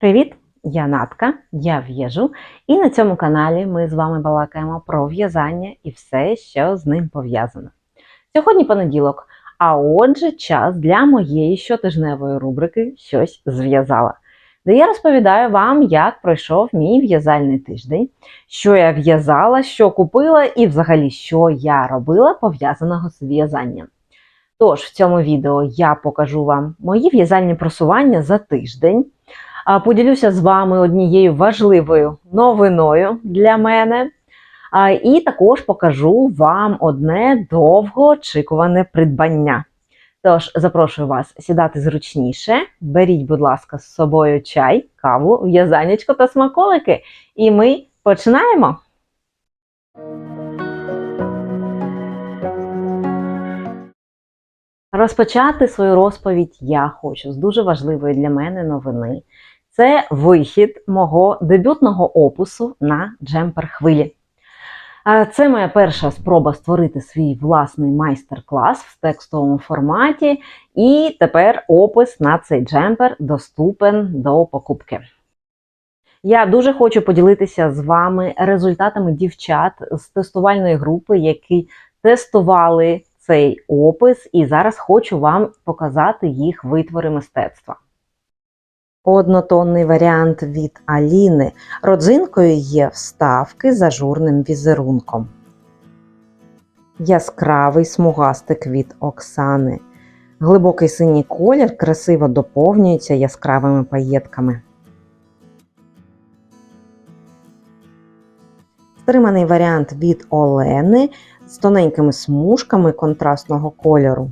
Привіт! Я Натка, я в'яжу, і на цьому каналі ми з вами балакаємо про в'язання і все, що з ним пов'язано. Сьогодні понеділок, а отже, час для моєї щотижневої рубрики Щось зв'язала, де я розповідаю вам, як пройшов мій в'язальний тиждень, що я в'язала, що купила і взагалі, що я робила пов'язаного з в'язанням. Тож, в цьому відео я покажу вам мої в'язальні просування за тиждень. Поділюся з вами однією важливою новиною для мене. І також покажу вам одне довгоочікуване придбання. Тож, запрошую вас сідати зручніше. Беріть, будь ласка, з собою чай, каву, в'язанечко та смаколики. І ми починаємо! Розпочати свою розповідь я хочу з дуже важливої для мене новини. Це вихід мого дебютного опусу на джемпер хвилі. Це моя перша спроба створити свій власний майстер-клас в текстовому форматі, і тепер опис на цей джемпер доступен до покупки. Я дуже хочу поділитися з вами результатами дівчат з тестувальної групи, які тестували цей опис, і зараз хочу вам показати їх витвори мистецтва. Однотонний варіант від Аліни. Родзинкою є вставки з ажурним візерунком. Яскравий смугастик від Оксани. Глибокий синій колір красиво доповнюється яскравими паєтками. Стриманий варіант від Олени з тоненькими смужками контрастного кольору.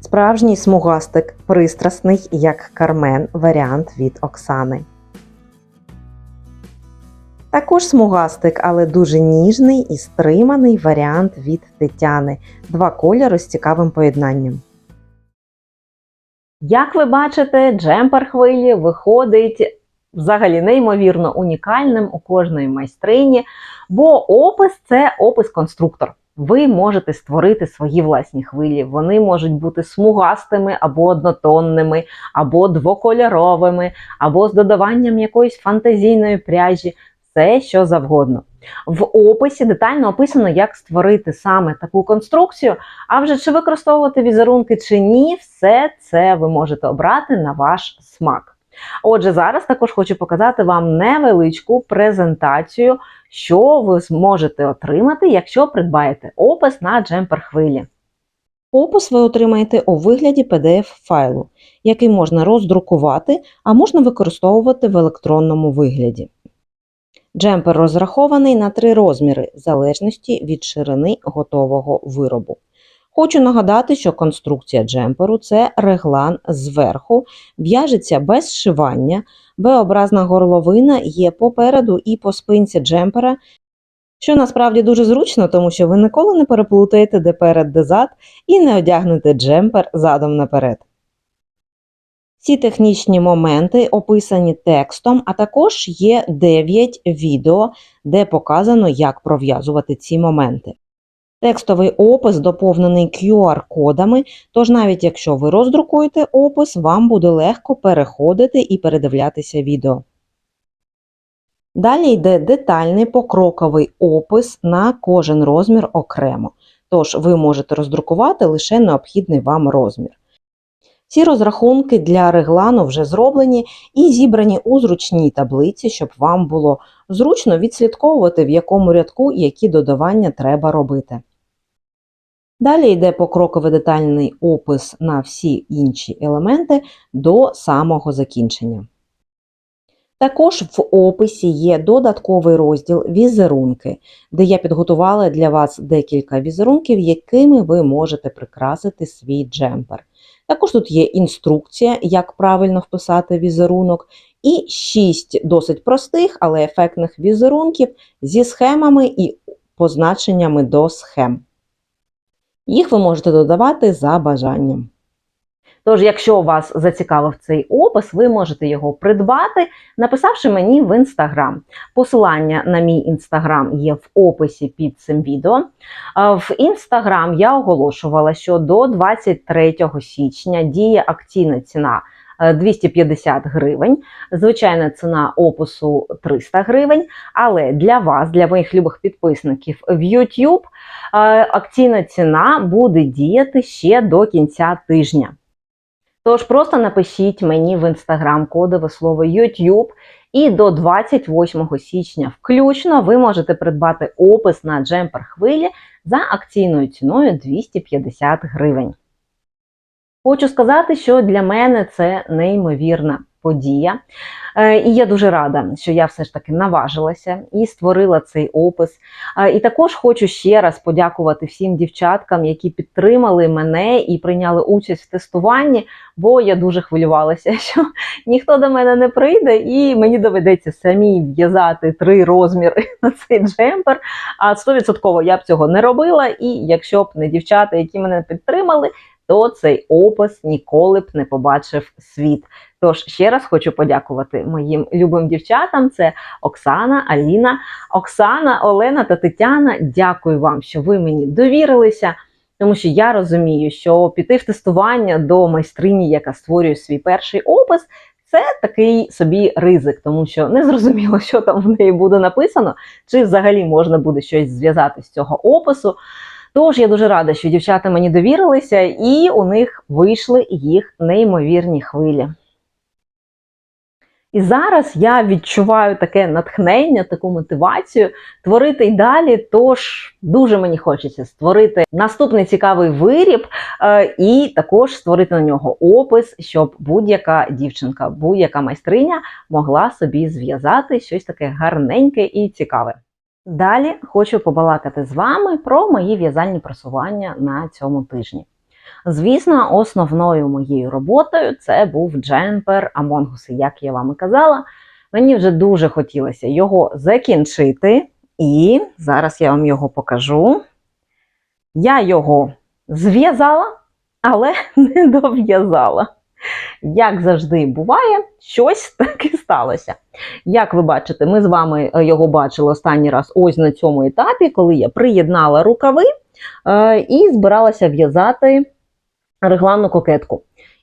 Справжній смугастик пристрасний, як Кармен, варіант від Оксани. Також смугастик, але дуже ніжний і стриманий варіант від Тетяни. Два кольори з цікавим поєднанням. Як ви бачите, джемпер хвилі виходить взагалі неймовірно унікальним у кожної майстрині, бо опис це опис-конструктор. Ви можете створити свої власні хвилі. Вони можуть бути смугастими або однотонними, або двокольоровими, або з додаванням якоїсь фантазійної пряжі, все що завгодно. В описі детально описано, як створити саме таку конструкцію. А вже чи використовувати візерунки чи ні, все це ви можете обрати на ваш смак. Отже, зараз також хочу показати вам невеличку презентацію, що ви зможете отримати, якщо придбаєте опис на джемпер хвилі. Опис ви отримаєте у вигляді PDF-файлу, який можна роздрукувати, а можна використовувати в електронному вигляді. Джемпер розрахований на три розміри, в залежності від ширини готового виробу. Хочу нагадати, що конструкція джемперу це реглан зверху, в'яжеться без зшивання, Б-образна горловина є попереду і по спинці джемпера, що насправді дуже зручно, тому що ви ніколи не переплутаєте де перед, де зад і не одягнете джемпер задом наперед. Ці технічні моменти описані текстом, а також є 9 відео, де показано, як пров'язувати ці моменти. Текстовий опис доповнений QR-кодами, тож навіть якщо ви роздрукуєте опис, вам буде легко переходити і передивлятися відео. Далі йде детальний покроковий опис на кожен розмір окремо, тож ви можете роздрукувати лише необхідний вам розмір. Ці розрахунки для реглану вже зроблені і зібрані у зручній таблиці, щоб вам було зручно відслідковувати, в якому рядку які додавання треба робити. Далі йде покроковий детальний опис на всі інші елементи до самого закінчення. Також в описі є додатковий розділ візерунки, де я підготувала для вас декілька візерунків, якими ви можете прикрасити свій джемпер. Також тут є інструкція, як правильно вписати візерунок, і 6 досить простих, але ефектних візерунків зі схемами і позначеннями до схем. Їх ви можете додавати за бажанням. Тож, якщо вас зацікавив цей опис, ви можете його придбати, написавши мені в інстаграм. Посилання на мій інстаграм є в описі під цим відео. В інстаграм я оголошувала, що до 23 січня діє акційна ціна е, 250 гривень. Звичайна ціна опису 300 гривень. Але для вас, для моїх любих підписників в YouTube, е, акційна ціна буде діяти ще до кінця тижня. Тож просто напишіть мені в інстаграм кодове слово YouTube, і до 28 січня включно ви можете придбати опис на джемпер хвилі за акційною ціною 250 гривень. Хочу сказати, що для мене це неймовірна подія. Е, І я дуже рада, що я все ж таки наважилася і створила цей опис. Е, І також хочу ще раз подякувати всім дівчаткам, які підтримали мене і прийняли участь в тестуванні, бо я дуже хвилювалася, що ніхто до мене не прийде, і мені доведеться самі в'язати три розміри на цей джемпер. А 100% я б цього не робила. І якщо б не дівчата, які мене підтримали, то цей опис ніколи б не побачив світ. Тож ще раз хочу подякувати моїм любим дівчатам: це Оксана, Аліна, Оксана, Олена та Тетяна. Дякую вам, що ви мені довірилися. Тому що я розумію, що піти в тестування до майстрині, яка створює свій перший опис, це такий собі ризик, тому що не зрозуміло, що там в неї буде написано, чи взагалі можна буде щось зв'язати з цього опису. Тож я дуже рада, що дівчата мені довірилися, і у них вийшли їх неймовірні хвилі. І зараз я відчуваю таке натхнення, таку мотивацію творити й далі. Тож дуже мені хочеться створити наступний цікавий виріб е, і також створити на нього опис, щоб будь-яка дівчинка, будь-яка майстриня могла собі зв'язати щось таке гарненьке і цікаве. Далі хочу побалакати з вами про мої в'язальні просування на цьому тижні. Звісно, основною моєю роботою це був джемпер Амонгуси, як я вам і казала. Мені вже дуже хотілося його закінчити, і зараз я вам його покажу. Я його зв'язала, але не дов'язала. Як завжди буває, щось таки сталося. Як ви бачите, ми з вами е, його бачили останній раз ось на цьому етапі, коли я приєднала рукави е, і збиралася в'язати регланну кокетку.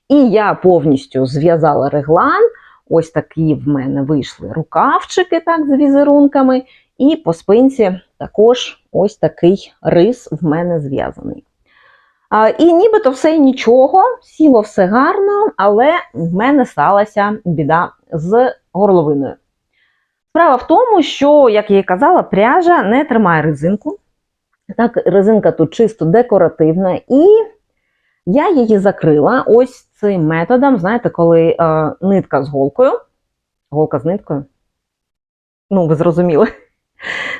І я повністю зв'язала реглан. Ось такі в мене вийшли рукавчики так, з візерунками, і по спинці також ось такий рис в мене зв'язаний. І нібито все і нічого, сіло все гарно, але в мене сталася біда з горловиною. Справа в тому, що, як я і казала, пряжа не тримає резинку. Так, резинка тут чисто декоративна, і я її закрила ось цим методом, знаєте, коли е, нитка з голкою. Голка з ниткою. Ну, ви зрозуміли.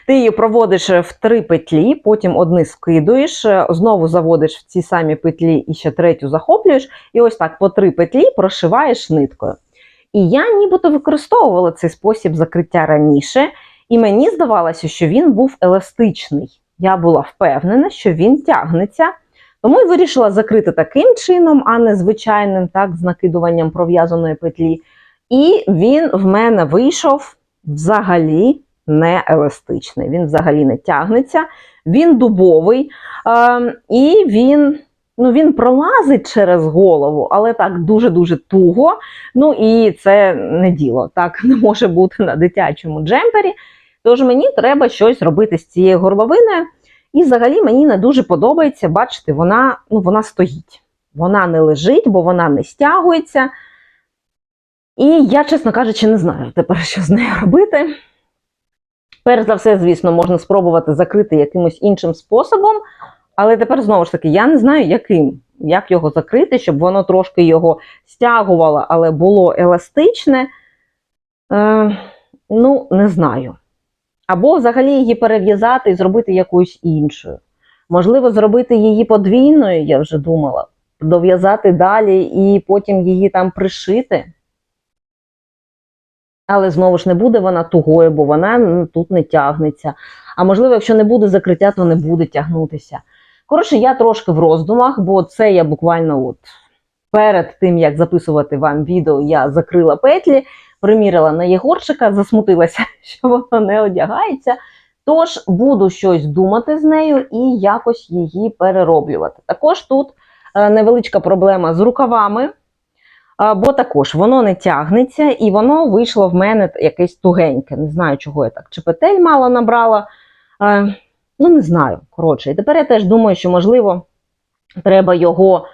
Ти її проводиш в три петлі, потім одни скидуєш, е, знову заводиш в ці самі петлі і ще третю захоплюєш, і ось так по три петлі прошиваєш ниткою. І я нібито використовувала цей спосіб закриття раніше, і мені здавалося, що він був еластичний. Я була впевнена, що він тягнеться. Тому й вирішила закрити таким чином, а не звичайним так, з накидуванням пров'язаної петлі. І він в мене вийшов взагалі не еластичний. Він взагалі не тягнеться, він дубовий, е, і він ну, він пролазить через голову, але так дуже-дуже туго. Ну і це не діло. Так не може бути на дитячому джемпері. Тож мені треба щось робити з цією горловиною. І взагалі мені не дуже подобається, бачите, вона, ну, вона стоїть. Вона не лежить, бо вона не стягується. І я, чесно кажучи, не знаю тепер, що з нею робити. Перш за все, звісно, можна спробувати закрити якимось іншим способом, але тепер знову ж таки, я не знаю, яким, як його закрити, щоб воно трошки його стягувало, але було еластичне. Е, ну, не знаю. Або взагалі її перев'язати і зробити якоюсь іншою. Можливо, зробити її подвійною, я вже думала, дов'язати далі і потім її там пришити. Але знову ж не буде вона тугою, бо вона тут не тягнеться. А можливо, якщо не буде закриття, то не буде тягнутися. Коротше, я трошки в роздумах, бо це я буквально от перед тим, як записувати вам відео, я закрила петлі, примірила на Єгорчика, засмутилася, що воно не одягається. Тож буду щось думати з нею і якось її перероблювати. Також тут е, невеличка проблема з рукавами. Бо також воно не тягнеться, і воно вийшло в мене якесь тугеньке. Не знаю, чого я так. Чи петель мало набрала. Ну, не знаю. Коротше, і тепер я теж думаю, що, можливо, треба його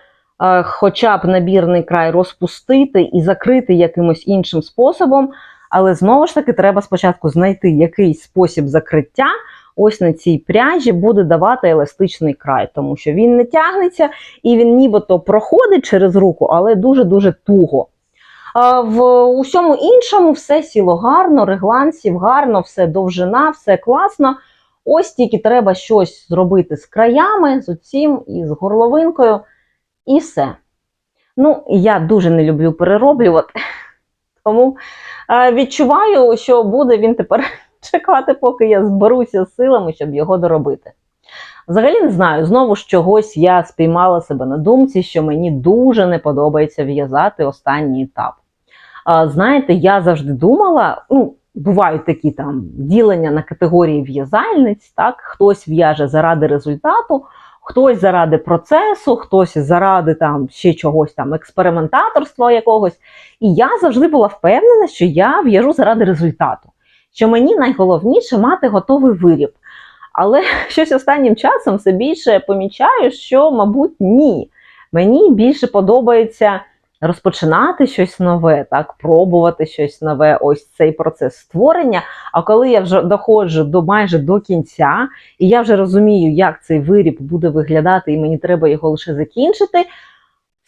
хоча б набірний край розпустити і закрити якимось іншим способом. Але знову ж таки, треба спочатку знайти якийсь спосіб закриття. Ось на цій пряжі буде давати еластичний край, тому що він не тягнеться і він нібито проходить через руку, але дуже-дуже туго. В усьому іншому все сіло гарно, реглансів гарно, все довжина, все класно. Ось тільки треба щось зробити з краями, з оцім і з горловинкою, і все. Ну, я дуже не люблю перероблювати, тому відчуваю, що буде він тепер чекати, поки я зберуся силами, щоб його доробити. Взагалі не знаю, знову ж чогось я спіймала себе на думці, що мені дуже не подобається в'язати останній етап. А, знаєте, я завжди думала, ну, бувають такі там ділення на категорії в'язальниць, так, хтось в'яже заради результату, хтось заради процесу, хтось заради там ще чогось там експериментаторства якогось. І я завжди була впевнена, що я в'яжу заради результату що мені найголовніше мати готовий виріб. Але щось останнім часом все більше помічаю, що, мабуть, ні. Мені більше подобається розпочинати щось нове, так, пробувати щось нове, ось цей процес створення. А коли я вже доходжу до майже до кінця, і я вже розумію, як цей виріб буде виглядати, і мені треба його лише закінчити.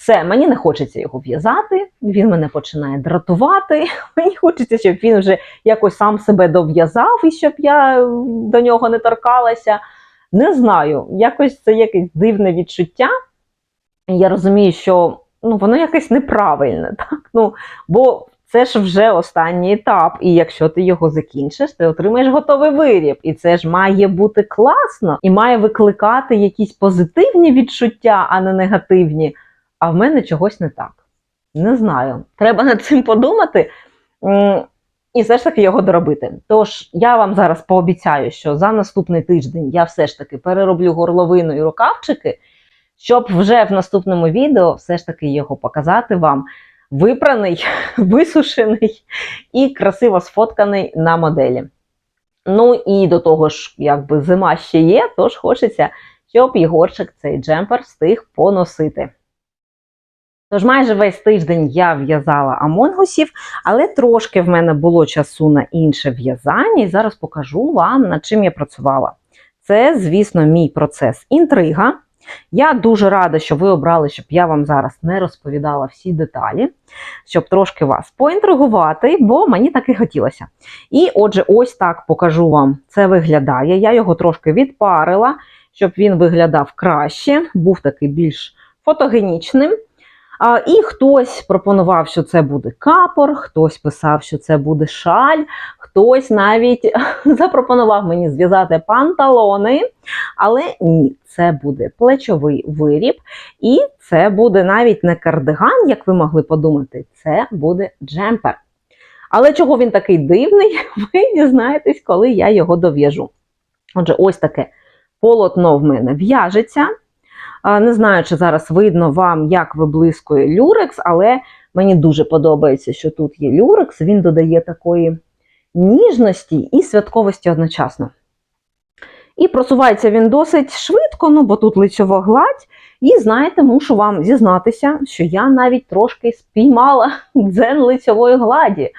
Все, мені не хочеться його в'язати, він мене починає дратувати. Мені хочеться, щоб він вже якось сам себе дов'язав і щоб я до нього не торкалася. Не знаю, якось це якесь дивне відчуття. Я розумію, що ну, воно якесь неправильне, так? Ну, бо це ж вже останній етап, і якщо ти його закінчиш, ти отримаєш готовий виріб. І це ж має бути класно і має викликати якісь позитивні відчуття, а не негативні а в мене чогось не так. Не знаю. Треба над цим подумати і все ж таки його доробити. Тож, я вам зараз пообіцяю, що за наступний тиждень я все ж таки перероблю горловину і рукавчики, щоб вже в наступному відео все ж таки його показати вам. Випраний, висушений і красиво сфотканий на моделі. Ну і до того ж, якби зима ще є, тож хочеться, щоб Єгорчик цей джемпер встиг поносити. Тож майже весь тиждень я в'язала амонгусів, але трошки в мене було часу на інше в'язання, і зараз покажу вам, над чим я працювала. Це, звісно, мій процес інтрига. Я дуже рада, що ви обрали, щоб я вам зараз не розповідала всі деталі, щоб трошки вас поінтригувати, бо мені так і хотілося. І отже, ось так покажу вам, це виглядає. Я його трошки відпарила, щоб він виглядав краще, був такий більш фотогенічним. А, І хтось пропонував, що це буде капор, хтось писав, що це буде шаль, хтось навіть запропонував мені зв'язати панталони. Але ні, це буде плечовий виріб, і це буде навіть не кардиган, як ви могли подумати, це буде джемпер. Але чого він такий дивний, ви дізнаєтесь, коли я його дов'яжу. Отже, ось таке полотно в мене в'яжеться. Не знаю, чи зараз видно вам, як виблискує люрекс, але мені дуже подобається, що тут є люрекс, він додає такої ніжності і святковості одночасно. І просувається він досить швидко, ну бо тут лицьова гладь. І знаєте, мушу вам зізнатися, що я навіть трошки спіймала дзен лицьової гладі.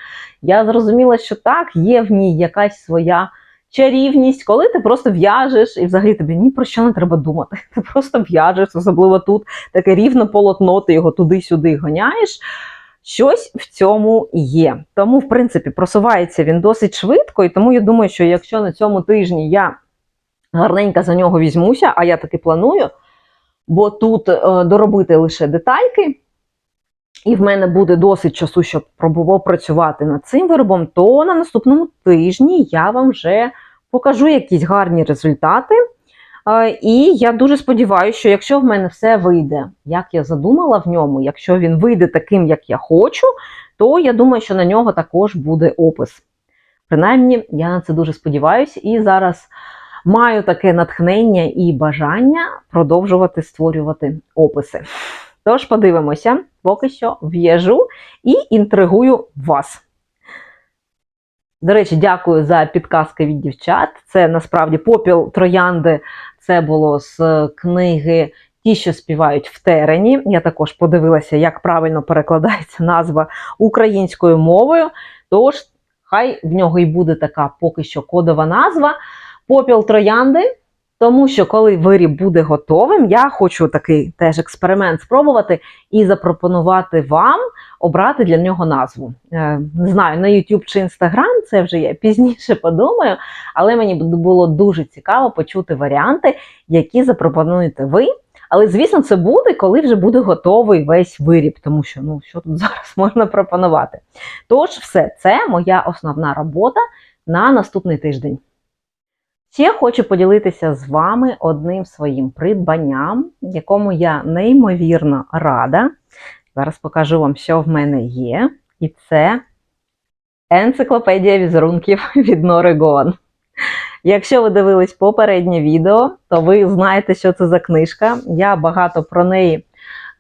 Я зрозуміла, що так, є в ній якась своя чарівність, коли ти просто в'яжеш, і взагалі тобі ні про що не треба думати. Ти просто в'яжеш, особливо тут таке рівне полотно, ти його туди-сюди гоняєш. Щось в цьому є. Тому, в принципі, просувається він досить швидко, і тому я думаю, що якщо на цьому тижні я гарненько за нього візьмуся, а я таки планую, бо тут е, доробити лише детальки, і в мене буде досить часу, щоб попрацювати над цим виробом, то на наступному тижні я вам вже покажу якісь гарні результати. І я дуже сподіваюся, що якщо в мене все вийде, як я задумала в ньому, якщо він вийде таким, як я хочу, то я думаю, що на нього також буде опис. Принаймні, я на це дуже сподіваюся, і зараз маю таке натхнення і бажання продовжувати створювати описи. Тож подивимося, поки що в'їжу і інтригую вас. До речі, дякую за підказки від дівчат. Це насправді попіл троянди. Це було з книги Ті, що співають в терені. Я також подивилася, як правильно перекладається назва українською мовою. Тож, хай в нього і буде така поки що кодова назва. Попіл троянди. Тому що коли виріб буде готовим, я хочу такий теж експеримент спробувати і запропонувати вам обрати для нього назву. Е, Не знаю, на YouTube чи Instagram, це вже я пізніше подумаю, але мені було дуже цікаво почути варіанти, які запропонуєте ви. Але, звісно, це буде, коли вже буде готовий весь виріб, тому що ну що тут зараз можна пропонувати. Тож, все, це моя основна робота на наступний тиждень. Ще хочу поділитися з вами одним своїм придбанням, якому я неймовірно рада. Зараз покажу вам, що в мене є. І це енциклопедія візерунків від Нори Гон. Якщо ви дивились попереднє відео, то ви знаєте, що це за книжка. Я багато про неї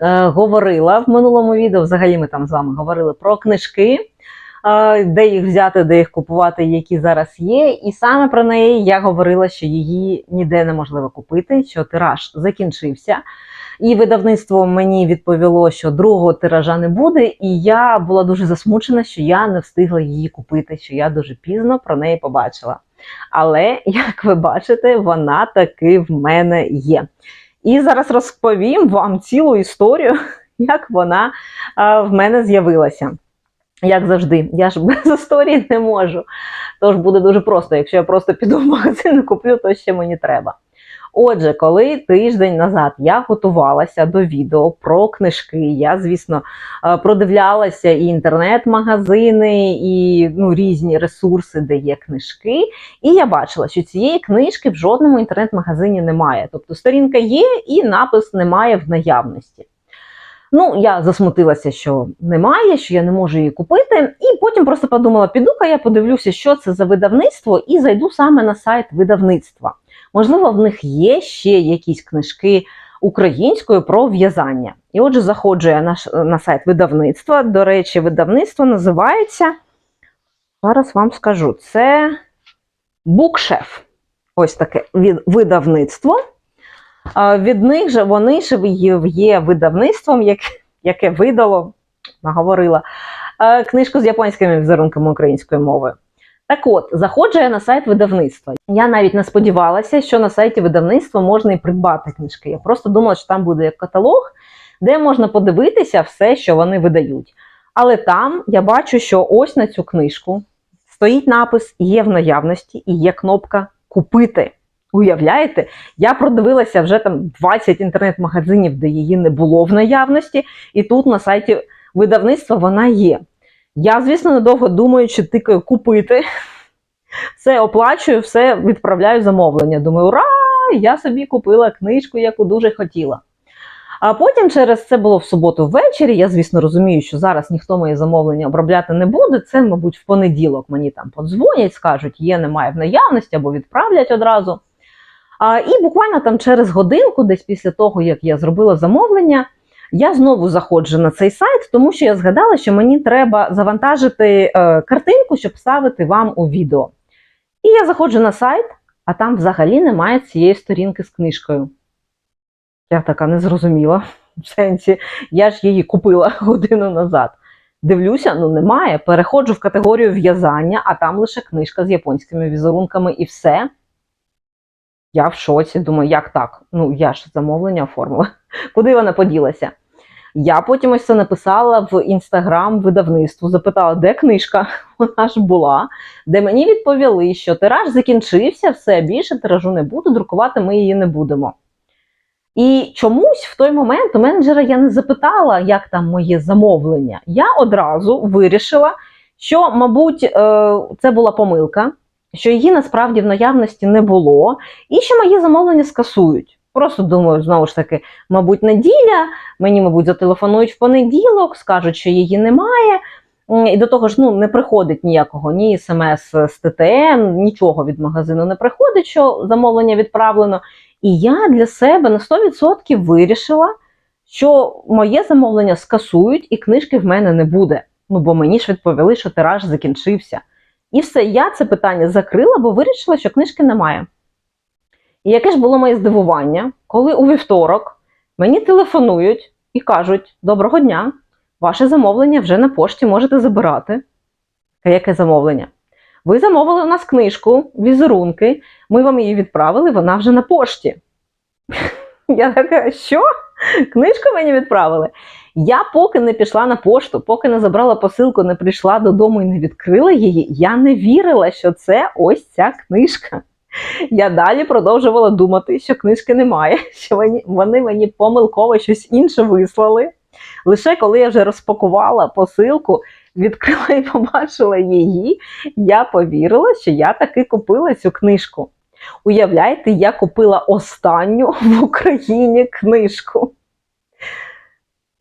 е, говорила в минулому відео. Взагалі, ми там з вами говорили про книжки, де їх взяти, де їх купувати, які зараз є. І саме про неї я говорила, що її ніде неможливо купити, що тираж закінчився. І видавництво мені відповіло, що другого тиража не буде, і я була дуже засмучена, що я не встигла її купити, що я дуже пізно про неї побачила. Але, як ви бачите, вона таки в мене є. І зараз розповім вам цілу історію, як вона в мене з'явилася. Як завжди, я ж без історії не можу. Тож буде дуже просто. Якщо я просто піду в магазин і куплю, то ще мені треба. Отже, коли тиждень назад я готувалася до відео про книжки, я, звісно, е, продивлялася і інтернет-магазини, і ну, різні ресурси, де є книжки. І я бачила, що цієї книжки в жодному інтернет-магазині немає. Тобто сторінка є і напис немає в наявності. Ну, я засмутилася, що немає, що я не можу її купити. І потім просто подумала: піду-ка я подивлюся, що це за видавництво, і зайду саме на сайт видавництва. Можливо, в них є ще якісь книжки українською про в'язання. І отже, заходжу я на, на сайт видавництва. До речі, видавництво називається. Зараз вам скажу, це Букшеф. Ось таке видавництво. Від них же вони ж є видавництвом, яке видало, наговорила, книжку з японськими візерунками українською мовою. Так от, заходжу я на сайт видавництва. Я навіть не сподівалася, що на сайті видавництва можна і придбати книжки. Я просто думала, що там буде каталог, де можна подивитися все, що вони видають. Але там я бачу, що ось на цю книжку стоїть напис Є в наявності і є кнопка Купити. Уявляєте, я продивилася вже там 20 інтернет-магазинів, де її не було в наявності, і тут на сайті видавництва вона є. Я, звісно, недовго думаю, чи тикаю купити. Все оплачую, все відправляю замовлення. Думаю, ура! Я собі купила книжку, яку дуже хотіла. А потім через це було в суботу ввечері. Я, звісно, розумію, що зараз ніхто моє замовлення обробляти не буде. Це, мабуть, в понеділок мені там подзвонять, скажуть, є, немає в наявності або відправлять одразу. І буквально там через годинку, десь після того, як я зробила замовлення, я знову заходжу на цей сайт, тому що я згадала, що мені треба завантажити е, картинку, щоб ставити вам у відео. І я заходжу на сайт, а там взагалі немає цієї сторінки з книжкою. Я така не зрозуміла. В сенсі, я ж її купила годину назад. Дивлюся, ну немає. Переходжу в категорію в'язання, а там лише книжка з японськими візерунками і все. Я в шоці, думаю, як так? Ну, я ж замовлення оформила. Куди вона поділася? Я потім ось це написала в інстаграм видавництву, запитала, де книжка? Вона ж була, де мені відповіли, що тираж закінчився, все більше тиражу не буду, друкувати ми її не будемо. І чомусь в той момент у менеджера я не запитала, як там моє замовлення. Я одразу вирішила, що, мабуть, е, це була помилка, що її насправді в наявності не було, і що моє замовлення скасують. Просто думаю, знову ж таки, мабуть, неділя. Мені, мабуть, зателефонують в понеділок, скажуть, що її немає. І до того ж, ну не приходить ніякого ні смс з ТТН, нічого від магазину не приходить, що замовлення відправлено. І я для себе на 100% вирішила, що моє замовлення скасують і книжки в мене не буде. Ну, бо мені ж відповіли, що тираж закінчився. І все, я це питання закрила, бо вирішила, що книжки немає. І яке ж було моє здивування, коли у вівторок мені телефонують і кажуть: Доброго дня, ваше замовлення вже на пошті можете забирати. Яке замовлення? Ви замовили у нас книжку, візерунки, ми вам її відправили, вона вже на пошті. Я така, що? Книжку мені відправили? Я поки не пішла на пошту, поки не забрала посилку, не прийшла додому і не відкрила її, я не вірила, що це ось ця книжка. Я далі продовжувала думати, що книжки немає, що вони, мені помилково щось інше вислали. Лише коли я вже розпакувала посилку, відкрила і побачила її, я повірила, що я таки купила цю книжку. Уявляєте, я купила останню в Україні книжку.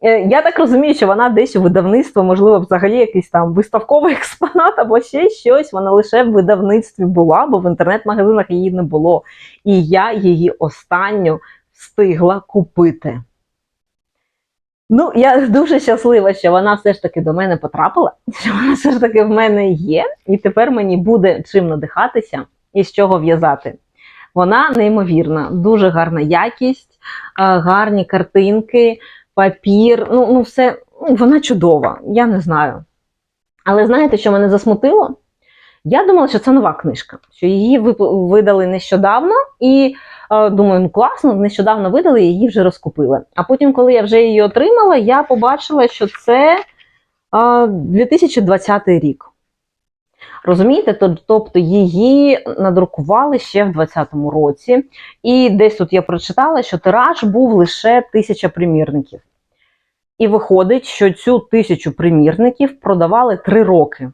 Е, Я так розумію, що вона десь у видавництво, можливо, взагалі якийсь там виставковий експонат або ще щось. Вона лише в видавництві була, бо в інтернет-магазинах її не було. І я її останню встигла купити. Ну, я дуже щаслива, що вона все ж таки до мене потрапила, що вона все ж таки в мене є, і тепер мені буде чим надихатися і з чого в'язати. Вона неймовірна, дуже гарна якість, е, гарні картинки, папір. Ну, ну все, ну, вона чудова, я не знаю. Але знаєте, що мене засмутило? Я думала, що це нова книжка, що її видали нещодавно, і е, думаю, ну класно, нещодавно видали, її вже розкупили. А потім, коли я вже її отримала, я побачила, що це е, 2020 рік. Розумієте, То- тобто її надрукували ще в 2020 році, і десь тут я прочитала, що тираж був лише тисяча примірників. І виходить, що цю тисячу примірників продавали три роки.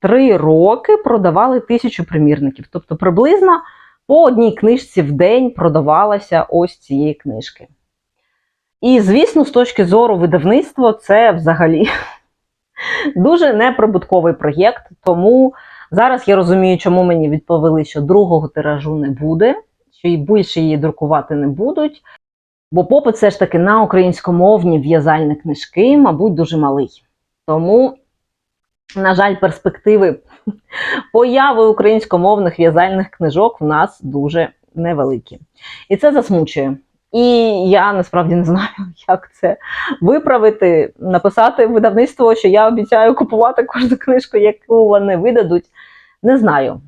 Три роки продавали тисячу примірників. Тобто приблизно по одній книжці в день продавалася ось цієї книжки. І, звісно, з точки зору видавництва, це взагалі дуже неприбутковий проєкт. Тому зараз я розумію, чому мені відповіли, що другого тиражу не буде, що і більше її друкувати не будуть. Бо попит все ж таки на українськомовні в'язальні книжки, мабуть, дуже малий. Тому, на жаль, перспективи появи українськомовних в'язальних книжок в нас дуже невеликі. І це засмучує. І я насправді не знаю, як це виправити, написати видавництво, що я обіцяю купувати кожну книжку, яку вони видадуть. Не знаю.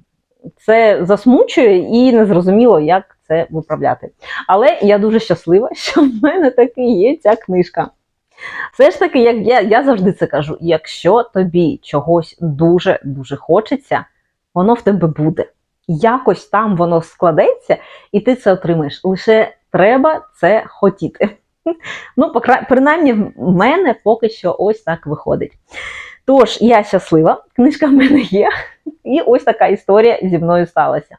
Це засмучує і незрозуміло, як це виправляти. Але я дуже щаслива, що в мене таки є ця книжка. Все ж таки, як я, я завжди це кажу: якщо тобі чогось дуже-дуже хочеться, воно в тебе буде. Якось там воно складеться, і ти це отримаєш. Лише треба це хотіти. Ну, принаймні, в мене поки що ось так виходить. Тож, я щаслива, книжка в мене є, і ось така історія зі мною сталася.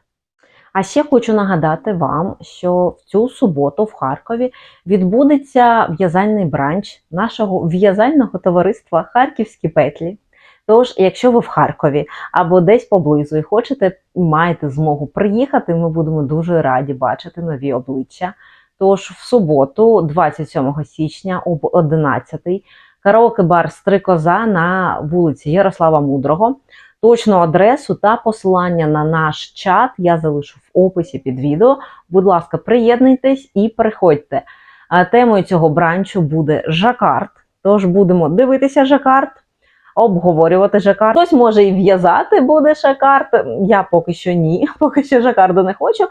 А ще хочу нагадати вам, що в цю суботу в Харкові відбудеться в'язальний бранч нашого в'язального товариства Харківські петлі. Тож, якщо ви в Харкові або десь поблизу і хочете, маєте змогу приїхати, ми будемо дуже раді бачити нові обличчя. Тож в суботу, 27 січня об 11 караоке-бар Стрикоза на вулиці Ярослава Мудрого. Точну адресу та посилання на наш чат я залишу в описі під відео. Будь ласка, приєднуйтесь і приходьте. Темою цього бранчу буде жакард. Тож будемо дивитися жакард, обговорювати жакард. Хтось може і в'язати буде жакард. Я поки що ні, поки що жакарду не хочу.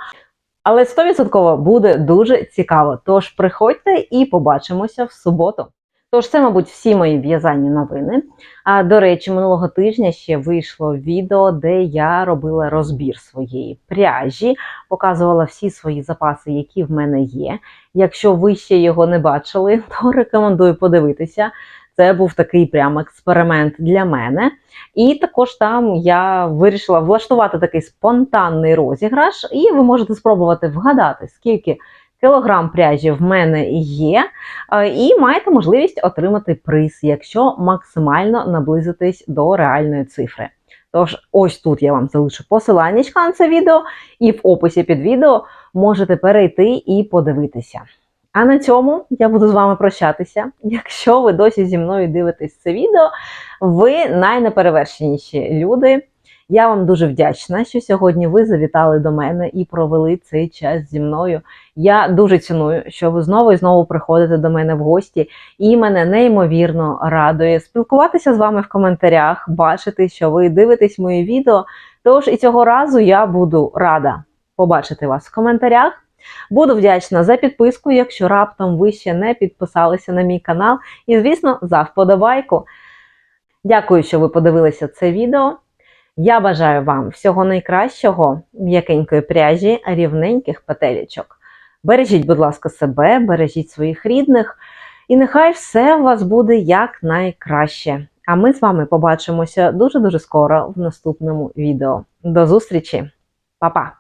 Але 100% буде дуже цікаво. Тож приходьте і побачимося в суботу. Тож це, мабуть, всі мої в'язальні новини. А до речі, минулого тижня ще вийшло відео, де я робила розбір своєї пряжі, показувала всі свої запаси, які в мене є. Якщо ви ще його не бачили, то рекомендую подивитися. Це був такий прям експеримент для мене. І також там я вирішила влаштувати такий спонтанний розіграш, і ви можете спробувати вгадати, скільки кілограм пряжі в мене є, е, і маєте можливість отримати приз, якщо максимально наблизитесь до реальної цифри. Тож, ось тут я вам залишу посилання на це відео, і в описі під відео можете перейти і подивитися. А на цьому я буду з вами прощатися. Якщо ви досі зі мною дивитесь це відео, ви найнеперевершеніші люди. Я вам дуже вдячна, що сьогодні ви завітали до мене і провели цей час зі мною. Я дуже ціную, що ви знову і знову приходите до мене в гості, і мене неймовірно радує спілкуватися з вами в коментарях, бачити, що ви дивитесь мої відео. Тож і цього разу я буду рада побачити вас в коментарях. Буду вдячна за підписку, якщо раптом ви ще не підписалися на мій канал. І, звісно, за вподобайку. Дякую, що ви подивилися це відео. Я бажаю вам всього найкращого, м'якенької пряжі, рівненьких петелечок. Бережіть, будь ласка, себе, бережіть своїх рідних, і нехай все у вас буде якнайкраще. А ми з вами побачимося дуже-дуже скоро в наступному відео. До зустрічі, Па-па!